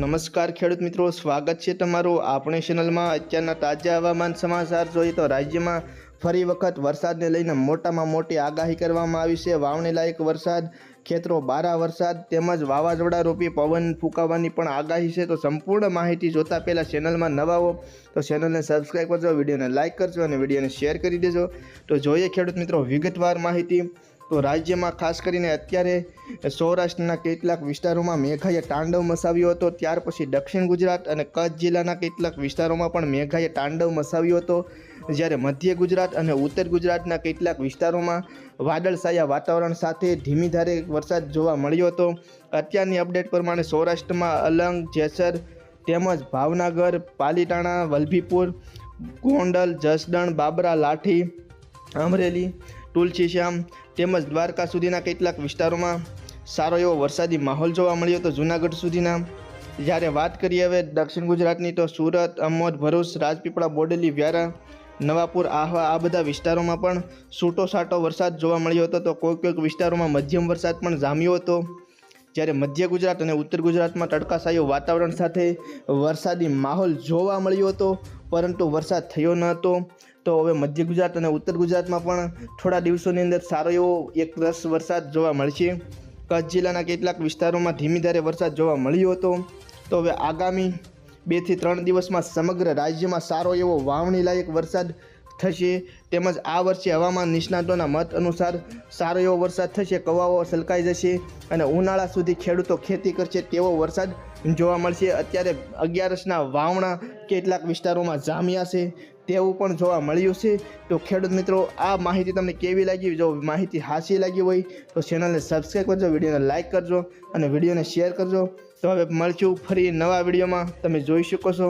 નમસ્કાર ખેડૂત મિત્રો, સ્વાગત છે તમારું આપણી ચેનલમાં અત્યારના તાજા હવામાન સમાચાર જોઈએ તો રાજ્યમાં ફરી વખત વરસાદને લઈને મોટામાં મોટી આગાહી કરવામાં આવી છે. વાવણી લાયક વરસાદ, ખેતરો બારા વરસાદ તેમજ વાવાઝોડા રૂપી પવન ફૂંકાવાની પણ આગાહી છે. તો સંપૂર્ણ માહિતી જોતા પહેલાં ચેનલમાં નવા હો તો ચેનલને સબસ્ક્રાઈબ કરજો, વિડીયોને લાઇક કરજો અને વિડીયોને શેર કરી દેજો. તો જોઈએ ખેડૂત મિત્રો વિગતવાર માહિતી. તો રાજ્યમાં ખાસ કરીને અત્યારે સૌરાષ્ટ્રના કેટલાક વિસ્તારોમાં મેઘાએ તાંડવ મસાવ્યો હતો. ત્યાર પછી દક્ષિણ ગુજરાત અને કચ્છ જિલ્લાના કેટલાક વિસ્તારોમાં પણ મેઘાએ તાંડવ મસાવ્યો હતો. જ્યારે મધ્ય ગુજરાત અને ઉત્તર ગુજરાતના કેટલાક વિસ્તારોમાં વાદળછાયા વાતાવરણ સાથે ધીમી ધારે વરસાદ જોવા મળ્યો હતો. અત્યારની અપડેટ પ્રમાણે સૌરાષ્ટ્રમાં અલંગ, જેસર તેમજ ભાવનગર, પાલીતાણા, વલભીપુર, ગોંડલ, જસદણ, બાબરા, લાઠી, અમરેલી, તુલસીશ્યામ તેમજ દ્વારકા સુધીના કેટલાક વિસ્તારોમાં સારો એવો વરસાદી માહોલ જોવા મળ્યો હતો જૂનાગઢ સુધીના. જ્યારે વાત કરીએ હવે દક્ષિણ ગુજરાતની તો સુરત, અમોદ, ભરૂચ, રાજપીપળા, બોડેલી, વ્યારા, નવાપુર, આહવા આ બધા વિસ્તારોમાં પણ છૂટો છાંટો વરસાદ જોવા મળ્યો હતો. તો કોઈક કોઈક વિસ્તારોમાં મધ્યમ વરસાદ પણ જામ્યો હતો. જ્યારે મધ્ય ગુજરાત અને ઉત્તર ગુજરાતમાં તડકાશાયું વાતાવરણ સાથે વરસાદી માહોલ જોવા મળ્યો હતો, પરંતુ વરસાદ થયો ન હતો. તો હવે મધ્ય ગુજરાત અને ઉત્તર ગુજરાતમાં પણ થોડા દિવસોની અંદર સારો એવો એક રસ વરસાદ જોવા મળશે. કચ્છ જિલ્લાના કેટલાક વિસ્તારોમાં ધીમી ધારે વરસાદ જોવા મળ્યો હતો. તો હવે આગામી બેથી ત્રણ દિવસમાં સમગ્ર રાજ્યમાં સારો એવો વાવણી લાયક વરસાદ થશે. તેમજ આ વર્ષે હવામાન નિષ્ણાતોના મત અનુસાર સારો એવો વરસાદ થશે, કવાઓ સલકાઈ જશે અને ઉનાળા સુધી ખેડૂતો ખેતી કરશે તેવો વરસાદ જોવા મળશે. અત્યારે અગિયારસના વાવણા કેટલાક વિસ્તારોમાં જામ્યા છે, તેવું પણ જોવા મળ્યું છે. તો ખેડૂત મિત્રો, આ માહિતી તમને કેવી લાગી? જો માહિતી હાસી લાગી હોય, તો ચેનલને સબસ્ક્રાઈબ કરજો, વિડીયોને લાઇક કરજો અને વિડીયોને શેર કરજો. તો હવે મળશું ફરી નવા વિડીયોમાં. તમે જોઈ શકો છો.